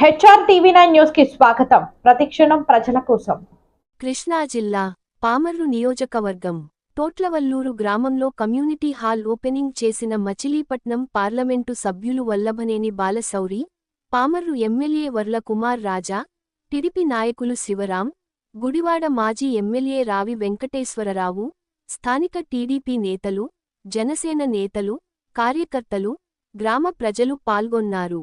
HR TV nine న్యూస్కి స్వాగతం. ప్రతిక్షణం ప్రజల కోసం. కృష్ణా జిల్లా పామర్రు నియోజకవర్గం తోట్లవల్లూరు గ్రామంలో కమ్యూనిటీ హాల్ ఓపెనింగ్ చేసిన మచిలీపట్నం పార్లమెంటు సభ్యులు వల్లభనేని బాలశౌరి పామర్రు ఎమ్మెల్యే వర్ల కుమార్ రాజా టిడిపి నాయకులు శివరాం గుడివాడ మాజీ ఎమ్మెల్యే రావి వెంకటేశ్వరరావు స్థానిక టీడీపీ నేతలు జనసేన నేతలు కార్యకర్తలు గ్రామ ప్రజలు పాల్గొన్నారు.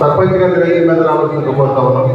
సర్పంచ్గా తిరిగి మీద రావాల్సింది కోరుతా ఉన్నాం